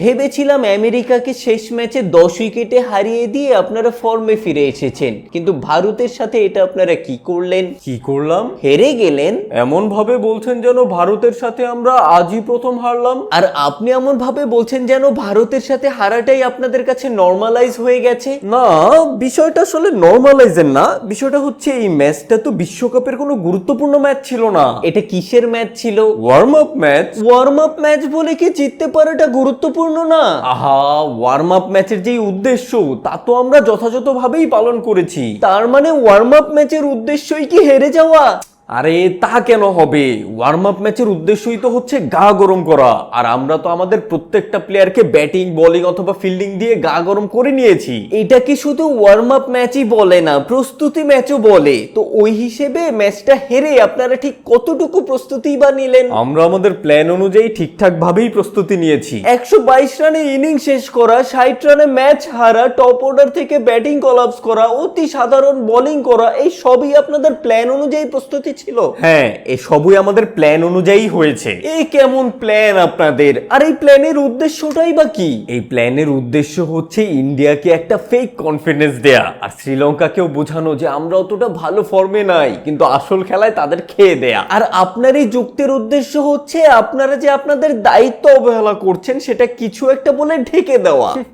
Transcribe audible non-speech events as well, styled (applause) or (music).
ভেবেছিলাম আমেরিকাকে শেষ ম্যাচে দশ উইকেটে হারিয়ে দিয়ে আপনারা ফর্মে ফিরে এসেছেন কিন্তু ভারতের সাথে এটা আপনারা কি করলেন? কি করলাম? হেরে গেলেন। এমন ভাবে বলছেন যেন ভারতের সাথে আমরা আজই প্রথম হারলাম। আর আপনি এমন ভাবে বলছেন যেন ভারতের সাথে হারাটাই আপনাদের কাছে নর্মালাইজ হয়ে গেছে? না বিষয়টা আসলে নর্মালাইজের না। বিষয়টা হচ্ছে এই ম্যাচটা তো বিশ্বকাপের কোনো গুরুত্বপূর্ণ ম্যাচ ছিল না। এটা কিসের ম্যাচ ছিল? Warm up match. Warm up match বলে কি জিততে পারাটা গুরুত্বপূর্ণ না। আহা ওয়ার্ম আপ ম্যাচের যেই উদ্দেশ্য, তা তো আমরা যথাযথভাবেই পালন করেছি। তার মানে ওয়ার্ম আপ ম্যাচের উদ্দেশ্যই কি হেরে যাওয়া? আরে তা কেন হবে? ওয়ার্ম আপ ম্যাচের উদ্দেশ্যই তো হচ্ছে গা গরম করা। আর আমরা তো আমাদের প্রত্যেকটা প্লেয়ারকে ব্যাটিং বোলিং অথবা ফিল্ডিং দিয়ে গা গরম করে নিয়েছি। এটা কি শুধু ওয়ার্ম আপ ম্যাচই বলে না প্রস্তুতি ম্যাচও বলে। তো ওই হিসেবে ম্যাচটা হেরে আপনারা ঠিক কতটুকু প্রস্তুতি বা নিলেন? আমরা আমাদের প্ল্যান অনুযায়ী ঠিকঠাক ভাবেই প্রস্তুতি নিয়েছি। একশো বাইশ রানে ইনিং শেষ করা ষাট রানে ম্যাচ হারা টপ অর্ডার থেকে ব্যাটিং কলাপস করা অতি সাধারণ বোলিং করা এই সবই আপনাদের প্ল্যান অনুযায়ী প্রস্তুতি ছিল? হ্যাঁ এ সবই আমাদের প্ল্যান অনুযায়ী হয়েছে। এই কেমন প্ল্যান আপনাদের? আর এই প্ল্যানের উদ্দেশ্যটাই বা কি? এই প্ল্যানের উদ্দেশ্য হচ্ছে ইন্ডিয়াকে একটা ফেক কনফিডেন্স দেয়া। আর শ্রীলঙ্কাকেও বোঝানো যে আমরা অতটা ভালো ফর্মে নাই কিন্তু আসল খেলায় তাদের খেয়ে দেয়া। আর আপনার এই যুক্তির উদ্দেশ্য হচ্ছে আপনারা যে আপনাদের দায়িত্ব অবহেলা করছেন সেটা কিছু একটা বলে ঢেকে দেওয়া। (laughs)